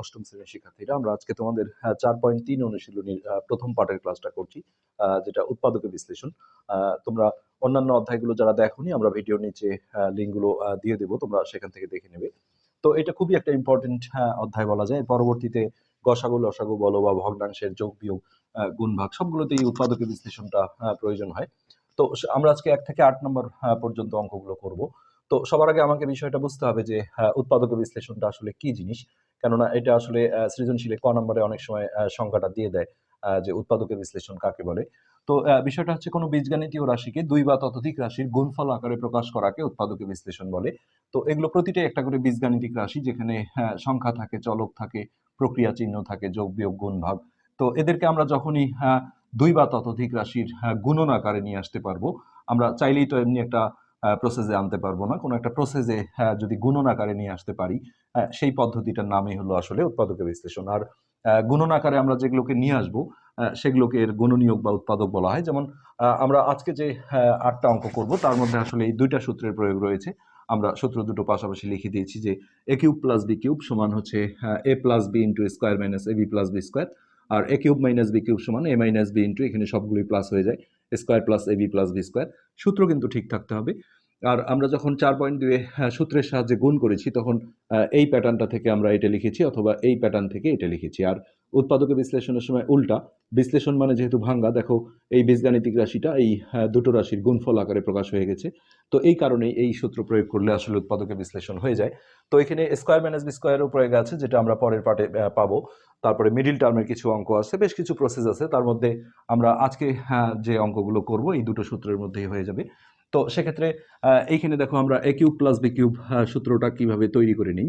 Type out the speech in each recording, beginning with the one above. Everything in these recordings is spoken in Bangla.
অষ্টম শ্রেণির শিক্ষার্থীরা। আমরা আজকে তোমাদের চার পয়েন্ট তিন অনুশীলনীর প্রথম পাঠের ক্লাসটা করছি যেটা উৎপাদকের বিশ্লেষণ। তোমরা অন্যান্য অধ্যায়গুলো যারা দেখোনি আমরা ভিডিওর নিচে লিঙ্কগুলো দিয়ে দেবো তোমরা সেখান থেকে দেখে নেবে। তো এটা খুবই একটা ইম্পর্টেন্ট অধ্যায় বলা যায়। পরবর্তীতে গসাগু লসাগু বলো বা ভগ্নাংশের যোগ বিয়োগ আহ, গুণ ভাগ সবগুলোতেই উৎপাদকের বিশ্লেষণটা প্রয়োজন হয়। তো আমরা আজকে এক থেকে আট নম্বর পর্যন্ত অঙ্কগুলো করব। তো সবার আগে আমাকে বিষয়টা বুঝতে হবে যে আহ, উৎপাদকের বিশ্লেষণটা আসলে কি জিনিস? কেননা এটা আসলে সৃজনশীলে ক নম্বরে অনেক সময় সংখ্যাটা দিয়ে দেয় যে উৎপাদকের বিশ্লেষণ কাকে বলে। তো বিষয়টা হচ্ছে কোনো বীজগাণিতীয় রাশিকে দুই বা ততোধিক রাশির গুণফল আকারে প্রকাশ করাকে উৎপাদকের বিশ্লেষণ বলে। তো এগুলো প্রতিটাই একটা করে বীজগাণিতিক রাশি যেখানে আহ, সংখ্যা থাকে চলক থাকে প্রক্রিয়া চিহ্ন থাকে যোগ বিয়োগ গুণ ভাগ। তো এদেরকে আমরা যখনই আহ, দুই বা ততোধিক রাশির আহ, গুণন আকারে নিয়ে আসতে পারব আমরা চাইলেই তো এমনি একটা প্রসেসে আনতে পারব না। কোনো একটা প্রসেসে যদি গুণন আকারে নিয়ে আসতে পারি আহ, সেই পদ্ধতিটার নামই হলো আসলে উৎপাদকের বিশ্লেষণ। আর গুণন আকারে আমরা যেগুলোকে নিয়ে আসব সেগুলোকে এর গুণনীয়ক বা উৎপাদক বলা হয়। যেমন আমরা আজকে যে আহ, আটটা অঙ্ক করব তার মধ্যে আসলে এই দুইটা সূত্রের প্রয়োগ রয়েছে। আমরা সূত্র দুটো পাশাপাশি লিখে দিয়েছি যে a cube plus b cube সমান হচ্ছে a plus b into square minus a b plus b square R a cube minus b cube সমান এ মাইনাস বি ইন্টু এখানে সবগুলোই প্লাস হয়ে যায় square plus a b plus b square সূত্র কিন্তু ঠিক থাকতে হবে। আর আমরা যখন চার পয়েন্ট দুয়ে হ্যাঁ, সূত্রের সাহায্যে গুণ করেছি তখন এই প্যাটার্নটা থেকে আমরা এটা লিখেছি অথবা এই প্যাটার্ন থেকে এটা লিখেছি। আর উৎপাদকের বিশ্লেষণের সময় উল্টা বিশ্লেষণ মানে যেহেতু ভাঙ্গা দেখো এই বীজগাণিতিক রাশিটা এই আহ, দুটো রাশির গুণফল আকারে প্রকাশ হয়ে গেছে। তো এই কারণেই এই সূত্র প্রয়োগ করলে আসলে উৎপাদকের বিশ্লেষণ হয়ে যায়। তো এখানে স্কোয়ার মাইনাস বি স্কোয়ারও প্রয়োগ আছে যেটা আমরা পরের পার্টে পাবো। তারপরে মিডিল টার্মের কিছু অঙ্ক আছে বেশ কিছু প্রসেস আছে। তার মধ্যে আমরা আজকে হ্যাঁ, যে অঙ্কগুলো করব এই দুটো সূত্রের মধ্যেই হয়ে যাবে। তো সেক্ষেত্রে এইখানে দেখো আমরা a cube plus b cube সূত্রটা কীভাবে তৈরি করে নিই।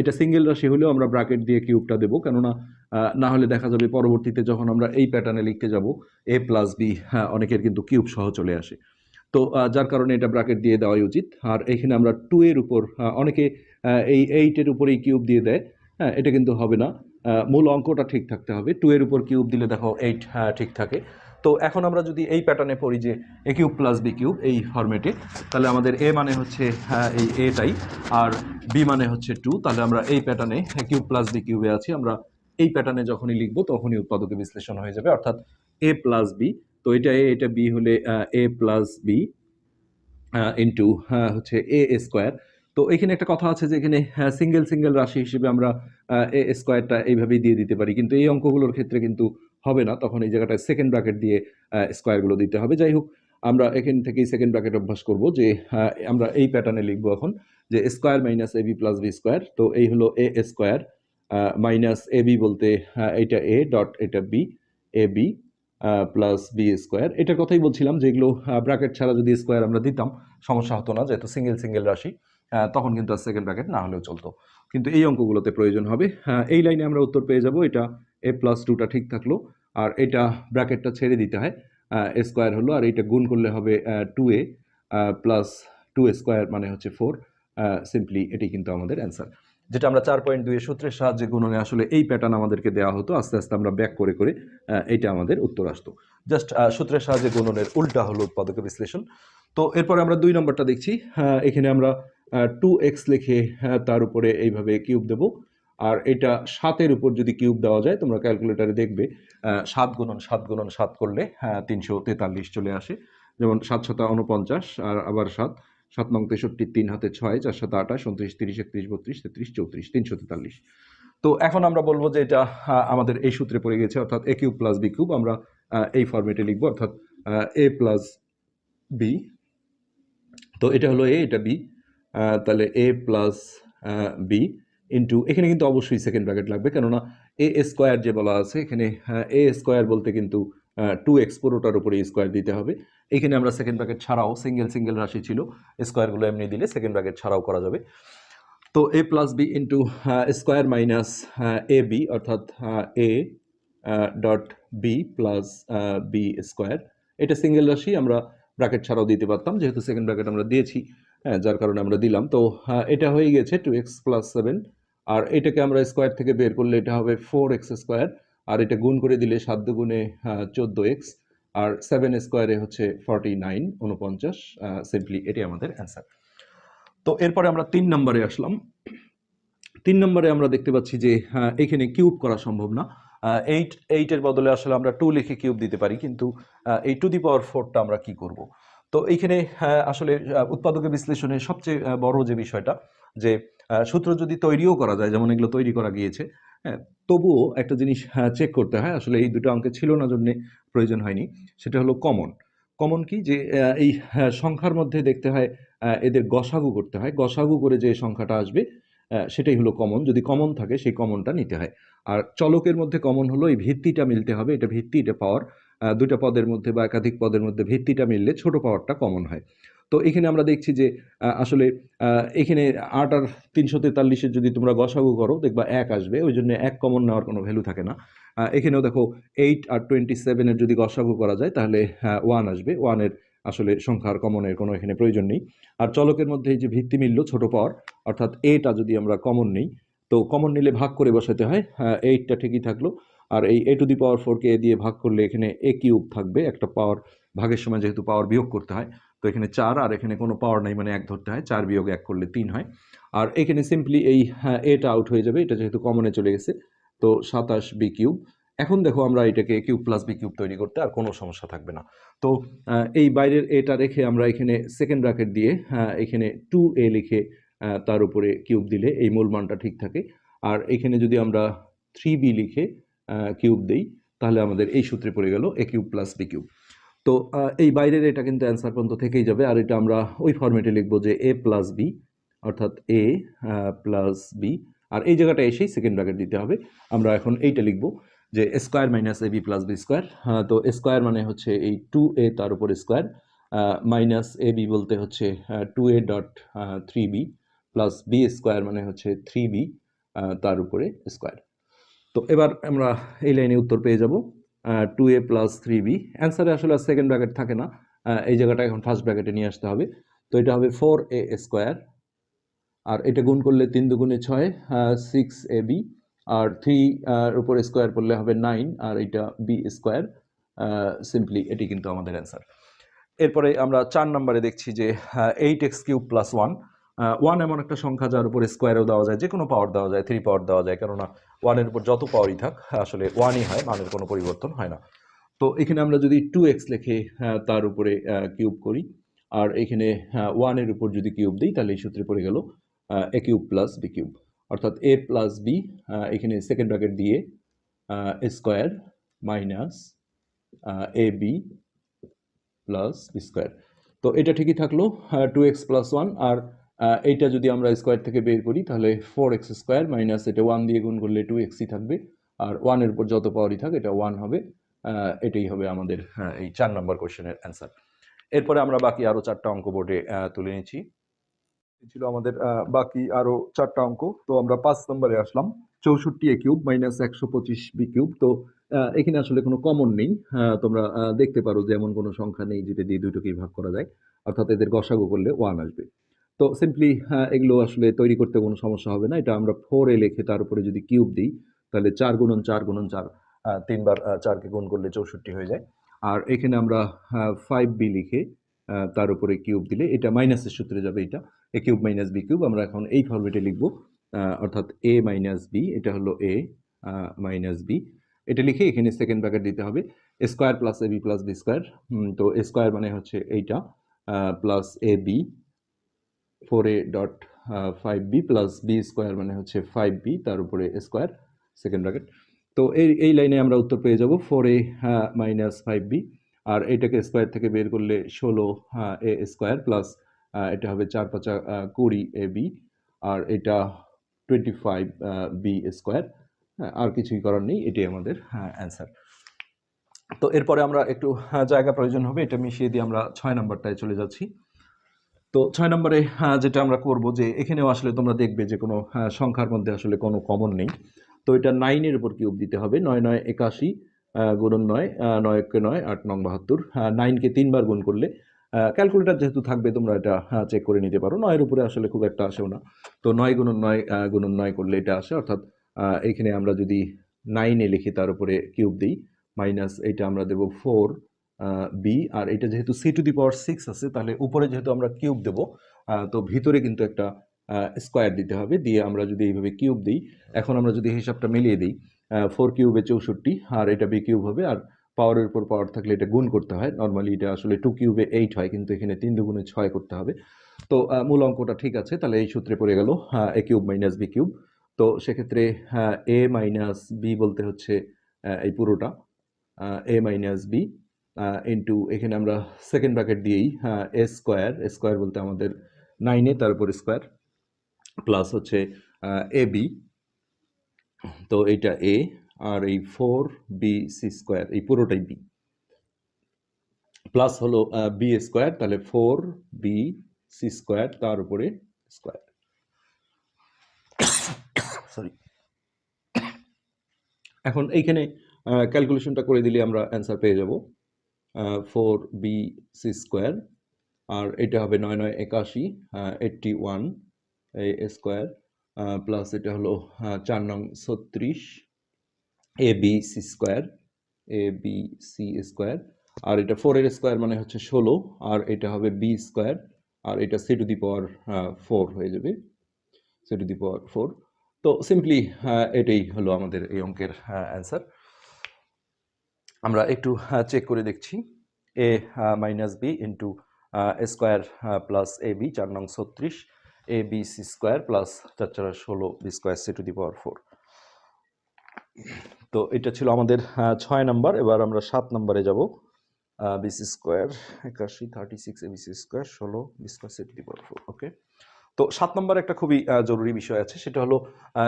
এটা সিঙ্গেল রাশি হলেও আমরা ব্র্যাকেট দিয়ে কিউবটা দেবো। কেননা না হলে দেখা যাবে পরবর্তীতে যখন আমরা এই প্যাটার্নে লিখতে যাব এ প্লাস বি অনেকের কিন্তু কিউব সহ চলে আসে। তো যার কারণে এটা ব্র্যাকেট দিয়ে দেওয়াই উচিত। আর এখানে আমরা টু এর উপর অনেকে এই এইটের উপরেই কিউব দিয়ে দেয়। হ্যাঁ এটা কিন্তু হবে না। মূল অঙ্কটা ঠিক থাকতে হবে। টু এর উপর কিউব দিলে দেখো এইট ঠিক থাকে। তো এখন আমরা যদি এই প্যাটার্নে পড়ি যে a cube plus b cube এই ফরম্যাটে তাহলে আমাদের এ মানে হচ্ছে হ্যাঁ, এই এটাই আর বি মানে হচ্ছে টু তাহলে আমরা এই প্যাটার্নে কিউব প্লাস বি কিউবে আছি। আমরা এই প্যাটার্নে যখনই লিখব তখনই উৎপাদকের বিশ্লেষণ হয়ে যাবে। অর্থাৎ এ প্লাস বি তো এটা এ এটা বি হলে এ প্লাস বি ইন্টু হচ্ছে এ স্কোয়ার তো এখানে একটা কথা আছে যে এখানে সিঙ্গেল সিঙ্গেল রাশি হিসেবে আমরা এ স্কোয়ারটা এইভাবেই দিয়ে দিতে পারি। কিন্তু এই অঙ্কগুলোর ক্ষেত্রে কিন্তু হবে না, তখন এই জায়গাটায় সেকেন্ড ব্র্যাকেট দিয়ে স্কোয়ারগুলো দিতে হবে। যাই হোক, আমরা এখান থেকেই সেকেন্ড ব্র্যাকেট অভ্যাস করব যে আমরা এই প্যাটার্নে লিখব এখন যে square minus a b plus b square তো এই হলো a square minus a b বলতে এইটা এ ডট এটা b a b plus b square এটার কথাই বলছিলাম যেগুলো ব্র্যাকেট ছাড়া যদি স্কোয়ার আমরা দিতাম, সমস্যা হতো না, যেহেতু সিঙ্গেল সিঙ্গেল রাশি তখন কিন্তু আর সেকেন্ড ব্র্যাকেট না হলেও চলতো। কিন্তু এই অঙ্কগুলোতে প্রয়োজন হবে। এই লাইনে আমরা উত্তর পেয়ে যাব, এটা এ প্লাস টুটা ঠিক থাকল, আর এটা ব্র্যাকেটটা ছেড়ে দিতে হয় এ স্কোয়ার হলো, আর এটা গুণ করলে হবে two a plus two square মানে হচ্ছে ফোর সিম্পলি এটি কিন্তু আমাদের অ্যান্সার যেটা আমরা চার পয়েন্ট দুই সূত্রের সাহায্যে গুণনে আসলে এই প্যাটার্ন আমাদেরকে দেওয়া হতো, আস্তে আস্তে আমরা ব্যাক করে করে এইটা আমাদের উত্তর আসতো। জাস্ট সূত্রের সাহায্যে গুণনের উল্টা হলো উৎপাদকের বিশ্লেষণ। তো এরপরে আমরা দুই নম্বরটা দেখছি এখানে আমরা টু এক্স লিখে তার উপরে এইভাবে কিউব দেব। আর এটা সাতের উপর যদি কিউব দেওয়া যায়, তোমরা ক্যালকুলেটারে দেখবে সাত গুণন সাত গুণন সাত করলে হ্যাঁ তিনশো তেতাল্লিশ চলে আসে। যেমন সাত শতা উনপঞ্চাশ আর আবার সাত সাত নং তেষট্টি তিন হাতে ছয়, চার সাত আঠাশ, উনত্রিশ, তিরিশ, একত্রিশ, বত্রিশ, তেত্রিশ, চৌত্রিশ, তিনশো তেতাল্লিশ। তো এখন আমরা বলব যে এটা আমাদের এই সূত্রে পড়ে গেছে, অর্থাৎ a cube plus b cube, আমরা এই ফরম্যাটে লিখব, অর্থাৎ এ প্লাস বি। তো এটা হলো এ, এটা বি তাহলে এ প্লাস বি। ইন্টু এখানে কিন্তু অবশ্যই সেকেন্ড ব্র্যাকেট লাগবে, কেননা এ স্কোয়ার যে বলা আছে, এখানে এ স্কোয়ার বলতে কিন্তু টু এক্স পুরোটার উপরে স্কোয়ার দিতে হবে। এখানে আমরা সেকেন্ড ব্র্যাকেট ছাড়াও সিঙ্গেল সিঙ্গেল রাশি ছিল স্কোয়ারগুলো এমনি দিলে সেকেন্ড ব্র্যাকেট ছাড়াও করা যাবে। তো a plus b into square minus a b অর্থাৎ a dot b plus b square এটা সিঙ্গেল রাশি, আমরা ব্র্যাকেট ছাড়াও দিতে পারতাম, যেহেতু সেকেন্ড ব্র্যাকেট আমরা দিয়েছি হ্যাঁ যার কারণে আমরা দিলাম। তো এটা হয়ে গেছে টু এক্স প্লাস সেভেন আর এটাকে আমরা স্কোয়ার থেকে বের করলে এটা হবে ফোর এক্স স্কোয়ার আর এটা গুণ করে দিলে সাত দুগুণে চোদ্দ এক্স আর সেভেন স্কোয়ারে হচ্ছে ফর্টি নাইন উনপঞ্চাশ সিম্পলি এটি আমাদের অ্যান্সার তো এরপরে আমরা তিন নম্বরে আসলাম। তিন নম্বরে আমরা দেখতে পাচ্ছি যে এখানে কিউব করা সম্ভব না। এইট এইটের বদলে আসলে আমরা টু লিখে কিউব দিতে পারি, কিন্তু এই টু দি পাওয়ার ফোরটা আমরা কি করব? তো এইখানে আসলে উৎপাদকের বিশ্লেষণে সবচেয়ে বড় যে বিষয়টা, যে সূত্র যদি তৈরিও করা যায় যেমন এগুলো তৈরি করা গিয়েছে হ্যাঁ তবুও একটা জিনিস চেক করতে হয়। আসলে এই দুটো অঙ্কে ছিল না জন্যে প্রয়োজন হয়নি। সেটা হলো কমন কমন কি? যে এই আহ, সংখ্যার মধ্যে দেখতে হয় এদের গসাগু করতে হয়। গসাগু করে যে সংখ্যাটা আসবে সেটাই হলো কমন যদি কমন থাকে সেই কমনটা নিতে হয়। আর চলকের মধ্যে কমন হলো এই ভিত্তিটা মিলতে হবে। এটা ভিত্তি এটা পাওয়ার দুটা পদের মধ্যে বা একাধিক পদের মধ্যে ভিত্তিটা মিললে ছোট পাওয়ারটা কমন হয়। তো এখানে আমরা দেখছি যে আসলে এখানে আট আর তিনশো তেতাল্লিশের যদি তোমরা গসাগু করো, দেখবা এক আসবে, ওই জন্য এক কমন নেওয়ার কোনো ভ্যালু থাকে না। এখানেও দেখো এইট আর টোয়েন্টি সেভেনের যদি গসাগু করা যায়, তাহলে ওয়ান আসবে। ওয়ানের আসলে সংখ্যার কমনের কোনো এখানে প্রয়োজন নেই। আর চলকের মধ্যে এই যে ভিত্তি মিলল, ছোট পাওয়ার অর্থাৎ এটা যদি আমরা কমন নেই, তো কমন নিলে ভাগ করে বসাতে হয় এইটটা ঠিকই থাকল। আর এই এ টু দি পাওয়ার ফোরকে এ দিয়ে ভাগ করলে এখানে এ কিউব থাকবে, একটা পাওয়ার ভাগের সময় যেহেতু পাওয়ার বিয়োগ করতে হয় এখানে চার আর এখানে কোনো পাওয়ার নাই মানে এক ধরতে হয় চার বিয়োগ এক করলে তিন হয়। আর এখানে সিম্পলি এই হ্যাঁ, এটা আউট হয়ে যাবে এটা যেহেতু কমনে চলে গেছে তো সাতাশ বি কিউব এখন দেখো আমরা এটাকে কিউব প্লাস বি কিউব তৈরি করতে আর কোনো সমস্যা থাকবে না। তো এই বাইরের এটা রেখে আমরা এখানে সেকেন্ড ব্র্যাকেট দিয়ে আহ, এখানে টু এ লিখে তার উপরে কিউব দিলে এই মূল মানটা ঠিক থাকে। আর এখানে যদি আমরা থ্রি বি লিখে কিউব দেই তাহলে আমাদের এই সূত্রে পড়ে গেল a cube plus b cube তো এই বাইরের এটা কিন্তু অ্যান্সার পর্যন্ত থেকেই যাবে। আর এটা আমরা ওই ফর্মেটে লিখব যে এ প্লাস বি অর্থাৎ এ প্লাস বি আর এই জায়গাটা এসেই সেকেন্ড ব্র্যাকেট দিতে হবে। আমরা এখন এইটা লিখব যে square minus a b plus b square তো স্কোয়ার মানে হচ্ছে এই টু এ তার উপর স্কোয়ার মাইনাস এ বি বলতে হচ্ছে two a dot three b plus b square মানে হচ্ছে থ্রি বি তার উপরে স্কোয়ার তো এবার আমরা এই লাইনে উত্তর পেয়ে যাব। Two a plus three b অ্যান্সারে আসলে সেকেন্ড ব্র্যাকেট থাকে না। এই জায়গাটা এখন ফার্স্ট ব্র্যাকেটে নিয়ে আসতে হবে। তো এটা হবে ফোর এ স্কোয়ার আর এটা গুণ করলে তিন দুগুণে ছয় সিক্স এ বি আর থ্রি উপর স্কোয়ার করলে হবে নাইন আর এটা বি স্কোয়ার সিম্পলি এটি কিন্তু আমাদের অ্যান্সার এরপরে আমরা চার নম্বরে দেখছি যে eight x cube plus one one এমন একটা সংখ্যা যার উপর স্কোয়ারও দেওয়া যায় যে কোনো পাওয়ার দেওয়া যায় থ্রি পাওয়ার দেওয়া যায়। কেননা ওয়ানের উপর যত পাওয়ারই থাক, আসলে ওয়ানই হয়, মানের কোনো পরিবর্তন হয় না। তো এখানে আমরা যদি টু এক্স লেখে তার উপরে কিউব করি, আর এখানে ওয়ানের উপর যদি কিউব দিই, তাহলে এই সূত্রে পড়ে গেল a cube plus b cube অর্থাৎ এ প্লাস বি এখানে সেকেন্ড ব্র্যাকেট দিয়ে square minus a b plus b square তো এটা ঠিকই থাকল টু এক্স প্লাস ওয়ান আর এইটা যদি আমরা স্কোয়ার থেকে বের করি তাহলে ফোর এক্স স্কোয়ার মাইনাস এটা ওয়ান দিয়ে গুণ করলে টু এক্সই থাকবে। আর ওয়ানের উপর যত পাওয়ারই থাক এটা ওয়ান হবে। এটাই হবে আমাদের আহ, এই চার নম্বর কোশ্চেনের অ্যান্সার এরপরে আমরা বাকি আরও চারটা অঙ্ক বোর্ডে তুলে এই ছিল আমাদের বাকি আরও চারটা অঙ্ক। তো আমরা পাঁচ নম্বরে আসলাম। চৌষট্টি এ কিউব মাইনাস একশো পঁচিশ বি কিউব তো এখানে আসলে কোনো কমন নেই। আহ, তোমরা দেখতে পারো যে এমন কোনো সংখ্যা নেই যেটা দিয়ে দুটোকেই ভাগ করা যায়। অর্থাৎ এদের গসাগু করলে ওয়ান আসবে। তো সিম্পলি এগুলো আসলে তৈরি করতে কোনো সমস্যা হবে না। এটা আমরা ফোর এ লিখে তার উপরে যদি কিউব দিই, তাহলে চার গুণন চার গুণন চার তিনবার চারকে গুণ করলে চৌষট্টি হয়ে যায়। আর এখানে আমরা ফাইভ বি লিখে তার উপরে কিউব দিলে এটা মাইনাসের সূত্রে যাবে এটা। A cube minus b cube আমরা এখন এই ফর্মেটে লিখব অর্থাৎ এ মাইনাস বি এটা হলো এ মাইনাস বি এটা লিখে এখানে সেকেন্ড ব্র্যাকেট দিতে হবে। Square plus a b plus b square তো স্কোয়ার মানে হচ্ছে এইটা plus a b four a dot five b plus b square মানে হচ্ছে ফাইভ বি তার উপরে স্কোয়ার সেকেন্ড ব্র্যাকেট তো এই এই লাইনে আমরা উত্তর পেয়ে যাব four a minus five b আর এটাকে স্কোয়ার থেকে বের করলে ষোলো এ স্কোয়ার প্লাস এটা হবে চার পাঁচা আহ, কুড়ি এ বি আর এটা টোয়েন্টি ফাইভ বি স্কোয়ার আর কিছুই করার নেই এটাই আমাদের অ্যান্সার তো এরপরে আমরা একটু আহ, জায়গা প্রয়োজন হবে এটা মিশিয়ে দিয়ে আমরা ছয় নাম্বারটায় চলে যাচ্ছি। তো ছয় নম্বরে যেটা আমরা করব যে এখানেও আসলে তোমরা দেখবে যে কোনো সংখ্যার মধ্যে আসলে কোনো কমন নেই। তো এটা নাইনের উপর কিউব দিতে হবে। নয় নয়, একাশি গুণন নয় নয়, একে নয়, আট, নং, বাহাত্তর। নাইনকে তিনবার গুণ করলে ক্যালকুলেটার যেহেতু থাকবে, তোমরা এটা চেক করে নিতে পারো। নয়ের উপরে আসলে খুব একটা আসেও না। তো নয় গুণন নয় গুণন নয় করলে এটা আসে। অর্থাৎ এখানে আমরা যদি নাইনে লিখি, তার উপরে কিউব দিই মাইনাস এটা আমরা দেবো ফোর বি আর এটা যেহেতু c to the power six আছে, তাহলে উপরে যেহেতু আমরা কিউব দেবো তো ভিতরে কিন্তু একটা স্কোয়ার দিতে হবে, দিয়ে আমরা যদি এইভাবে কিউব দিই, এখন আমরা যদি হিসাবটা মিলিয়ে দিই ফোর কিউবে চৌষট্টি, আর এটা বি কিউব হবে, আর পাওয়ারের উপর পাওয়ার থাকলে এটা গুণ করতে হয় নর্মালি এটা আসলে টু কিউবে এইট হয়, কিন্তু এখানে তিন দুগুণে ছয় করতে হবে, তো মূল অঙ্কটা ঠিক আছে, তাহলে এই সূত্রে পড়ে গেল a cube minus b cube তো সেক্ষেত্রে এ মাইনাস বি বলতে হচ্ছে এই পুরোটা এ মাইনাস বি ইন্টু এখানে আমরা সেকেন্ড ব্র্যাকেট দিয়েই এ স্কোয়ার এ স্কোয়ার বলতে আমাদের নাইনে তার উপর স্কোয়ার প্লাস হচ্ছে এ বি তো এইটা এ আর এই ফোর বি সি স্কোয়ার এই পুরোটাই বি প্লাস হলো বি স্কোয়ার তাহলে ফোর বি সি স্কোয়ার তার উপরে স্কোয়ার সরি এখন এইখানে ক্যালকুলেশনটা করে দিলে আমরা অ্যান্সার পেয়ে যাব। ফোর বি সি স্কোয়ার আর এটা হবে নয় নয় একাশি এইটটি ওয়ান স্কোয়ার প্লাস এটা হলো চার নং ছত্রিশ A B C square A B C square আর এটা ফোরের স্কোয়ার মানে হচ্ছে ষোলো, আর এটা হবে বি স্কোয়ার আর এটা C to the power four হয়ে যাবে C to the power four তো সিম্পলি এটাই হলো আমাদের এই অঙ্কের অ্যান্সার আমরা একটু চেক করে দেখছি। A minus B into square plus A B চার নং ছত্রিশ। A B C square plus চার চার ষোলো B square C to the power four তো এটা ছিল আমাদের ছয় নম্বর। এবার আমরা সাত নম্বরে যাব। বিসি স্কোয়ার একাশি thirty six A B C square ষোলো B square C to the power four okay তো সাত নম্বর একটা খুবই জরুরি বিষয় আছে সেটা হলো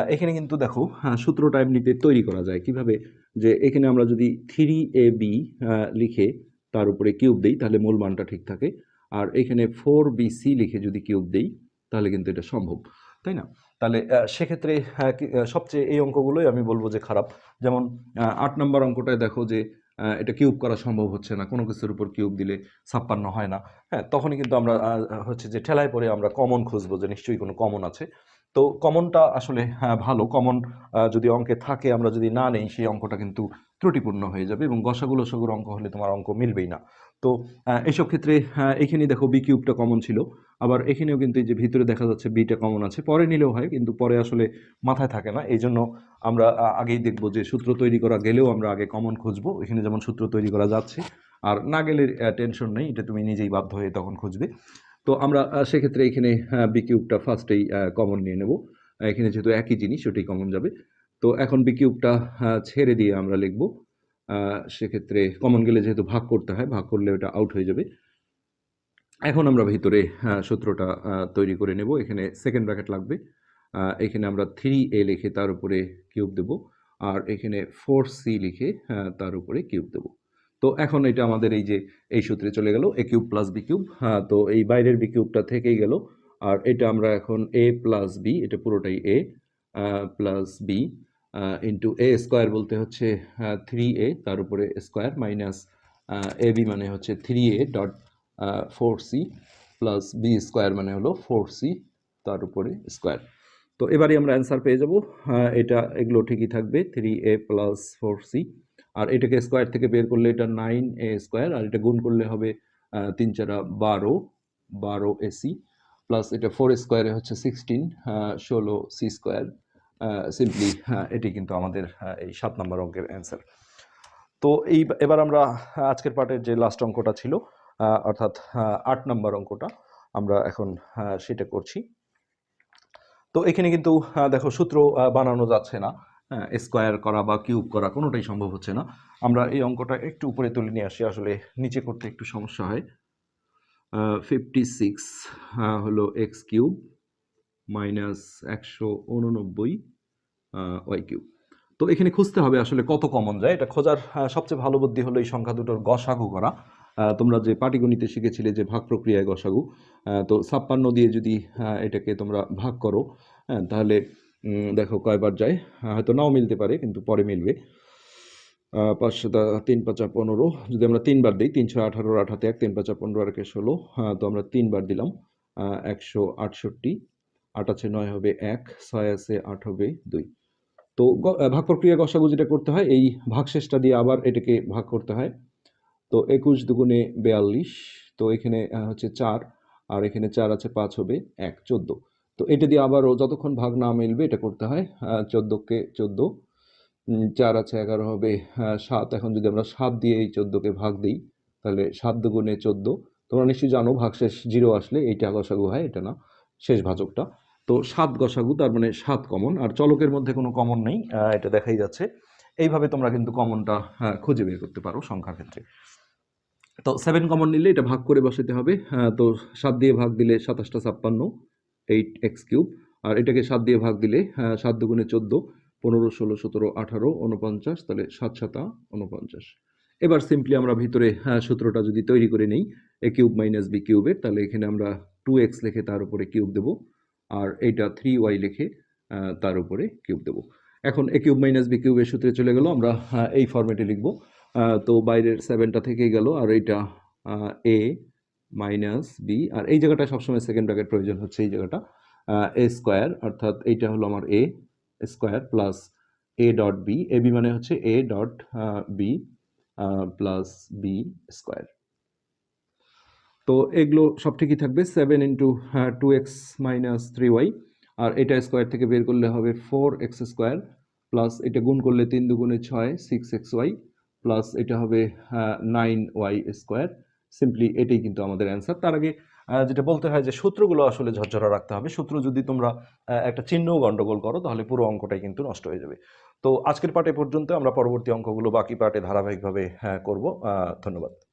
এখানে কিন্তু দেখো হ্যাঁ, সূত্রটা এমনিতে তৈরি করা যায়। কীভাবে? যে এখানে আমরা যদি থ্রি এ বি লিখে তার উপরে কিউব দিই তাহলে মূল মানটা ঠিক থাকে। আর এখানে ফোর বি সি লিখে যদি কিউব দেই তাহলে কিন্তু এটা সম্ভব তাই না? তাহলে সেক্ষেত্রে কি- সবচেয়ে এই অঙ্কগুলোই আমি বলব যে খারাপ। যেমন আট নম্বর অঙ্কটায় দেখো যে এটা কিউব করা সম্ভব হচ্ছে না কোনো কিছুর উপর কিউব দিলে ছাপ্পান্ন হয় না। হ্যাঁ তখনই কিন্তু আমরা হচ্ছে যে ঠেলায় পরে আমরা কমন খুঁজবো যে নিশ্চয়ই কোনো কমন আছে। তো কমনটা আসলে হ্যাঁ, ভালো। কমন যদি অঙ্কে থাকে আমরা যদি না নেই সেই অঙ্কটা কিন্তু ত্রুটিপূর্ণ হয়ে যাবে এবং গসাগুলো সগুর অঙ্ক হলে তোমার অঙ্ক মিলবেই না। তো এইসব ক্ষেত্রে এখানে দেখো বি কিউবটা কমন ছিল। আবার এখানেও কিন্তু এই যে ভিতরে দেখা যাচ্ছে বিটা কমন আছে। পরে নিলেও হয়, কিন্তু পরে আসলে মাথায় থাকে না। এই জন্য আমরা আগেই দেখব যে সূত্র তৈরি করা গেলেও আমরা আগে কমন খুঁজবো। এখানে যেমন সূত্র তৈরি করা যাচ্ছে, আর না গেলে টেনশন নেই। এটা তুমি নিজেই বাধ্য হয়ে তখন খুঁজবে। তো আমরা সেক্ষেত্রে এখানে বি কিউবটা ফার্স্টেই কমন নিয়ে নেব। এখানে যেহেতু একই জিনিস, ওটাই কমন যাবে। তো এখন বি কিউবটা ছেড়ে দিয়ে আমরা লিখব। সেক্ষেত্রে কমন গেলে যেহেতু ভাগ করতে হয়, ভাগ করলে ওটা আউট হয়ে যাবে। এখন আমরা ভিতরে সূত্রটা তৈরি করে নেব। এখানে সেকেন্ড ব্র্যাকেট লাগবে। এখানে আমরা থ্রি এ লিখে তার উপরে কিউব দেব আর এখানে ফোর সি লিখে তার উপরে কিউব দেব। তো এখন এটা আমাদের এই যে, এই সূত্রে চলে গেল A cube plus B cube হ্যাঁ তো এই বাইরের বি কিউবটা থেকেই গেল। আর এটা আমরা এখন এ প্লাস বি এটা পুরোটাই A plus B into A square বলতে হচ্ছে থ্রি এ তার উপরে স্কোয়ার মাইনাস এ বি মানে হচ্ছে three A dot four C plus B square মানে হলো ফোর সি তার উপরে স্কোয়ার তো এবারে আমরা অ্যান্সার পেয়ে যাব এটা, এগুলো ঠিকই থাকবে three A plus four C আর এটাকে স্কোয়ার থেকে বের করলে এটা নাইন এ স্কোয়ার আর এটা গুণ করলে হবে তিন চারা বারো বারো এসি প্লাস এটা ফোর স্কোয়ারে হচ্ছে সিক্সটিন ষোলো সি স্কোয়ার সিম্পলি এটি কিন্তু আমাদের এই সাত নম্বর অঙ্কের অ্যান্সার তো এই, এবার আমরা আজকের পার্টের যে লাস্ট অঙ্কটা ছিল অর্থাৎ আট নম্বর অঙ্কটা, আমরা এখন সেটা করছি। তো এখানে কিন্তু দেখো সূত্র বানানো যাচ্ছে না স্কোয়ার করা বা কিউব করা কোনোটাই সম্ভব হচ্ছে না। আমরা এই অঙ্কটা একটু উপরে তুলে নিয়ে আসি, আসলে নিচে করতে একটু সমস্যা হয়। ফিফটি সিক্স হলো এক্স কিউব মাইনাস একশো উননব্বই ওয়াই কিউব তো এখানে খুঁজতে হবে আসলে কত কমন যায়। এটা খোঁজার সবচেয়ে ভালো বুদ্ধি হলো এই সংখ্যা দুটোর গসাগু করা। তোমরা যে পাটিগণিতে শিখেছিলে যে ভাগ প্রক্রিয়ায় গসাগু তো ছাপ্পান্ন দিয়ে যদি এটাকে তোমরা ভাগ করো হ্যাঁ তাহলে দেখো কয়বার যায়। হয়তো নাও মিলতে পারে, কিন্তু পরে মিলবে। পাঁচশো তিন পাঁচা পনেরো। যদি আমরা তিনবার দিই, তিনশো আঠারো আঠাতে এক, তিন পাঁচা পনেরো আর একে ষোলো তো আমরা তিনবার দিলাম একশো আটষট্টি। আট আছে নয় হবে এক, ছয় আছে আট হবে দুই। তো ভাগ প্রক্রিয়া গসাগু যেটা করতে হয়, এই ভাগশেষটা দিয়ে আবার এটাকে ভাগ করতে হয়। তো একুশ দুগুণে বেয়াল্লিশ, তো এখানে হচ্ছে চার, আর এখানে চার আছে পাঁচ হবে এক, চোদ্দ। তো এটা দিয়ে আবারও যতক্ষণ ভাগ না মিলবে, এটা করতে হয় চোদ্দোকে চোদ্দ চার আছে এগারো হবে সাত। এখন যদি আমরা সাত দিয়ে এই চোদ্দোকে ভাগ দিই, তাহলে সাত দুগুণে চোদ্দ। তোমরা নিশ্চয়ই জানো, ভাগশেষ জিরো আসলে এইটা গসাগু হয়, এটা না, শেষ ভাজকটা। তো সাত গসাগু তার মানে সাত কমন আর চলকের মধ্যে কোনো কমন নেই এটা দেখাই যাচ্ছে। এইভাবে তোমরা কিন্তু কমনটা খুঁজে বের করতে পারো সংখ্যার ক্ষেত্রে। তো সেভেন কমন নিলে এটা ভাগ করে বসাতে হবে আহ, তো সাত দিয়ে ভাগ দিলে সাতাশটা ছাপ্পান্ন এইট এক্স কিউব আর এটাকে সাত দিয়ে ভাগ দিলে আহ, সাত দুগুণে চোদ্দ পনেরো ষোলো সতেরো আঠারো উনপঞ্চাশ তাহলে সাত সাতা উনপঞ্চাশ এবার সিম্পলি আমরা ভিতরে সূত্রটা যদি তৈরি করে নেই এ কিউব মাইনাস বি কিউবের তাহলে এখানে আমরা টু এক্স লিখে তার উপরে কিউব দেবো। আর এইটা থ্রি ওয়াই লিখে তার উপরে কিউব দেবো। এখন এ কিউব মাইনাস বি কিউবের সূত্রে চলে গেল, আমরা এই ফর্মেটে লিখব। তো বাইরের সেভেনটা থেকেই গেল, আর এইটা এ মাইনাস বি আর এই জায়গাটা সবসময় সেকেন্ড ব্র্যাকেট প্রয়োজন হচ্ছে, এই জায়গাটা এ স্কোয়ার অর্থাৎ এইটা হলো আমার A square plus A dot B A B মানে হচ্ছে A dot B plus B square তো এগুলো সব ঠিকই থাকবে seven into two X minus three Y আর এটা স্কোয়ার থেকে বের করলে হবে ফোর এক্স স্কোয়ার প্লাস এটা গুণ করলে তিন দুগুণে ছয় সিক্স এক্স ওয়াই প্লাস এটা হবে নাইন ওয়াই স্কোয়ার সিম্পলি এটাই কিন্তু আমাদের অ্যান্সার তার আগে যেটা বলতে হয় যে সূত্রগুলো আসলে ঝরঝরা রাখতে হবে। সূত্র যদি তোমরা একটা চিহ্নও গণ্ডগোল করো তাহলে পুরো অঙ্কটাই কিন্তু নষ্ট হয়ে যাবে। তো আজকের পার্টে পর্যন্ত আমরা পরবর্তী অঙ্কগুলো বাকি পার্টে ধারাবাহিকভাবে হ্যাঁ, করব। ধন্যবাদ।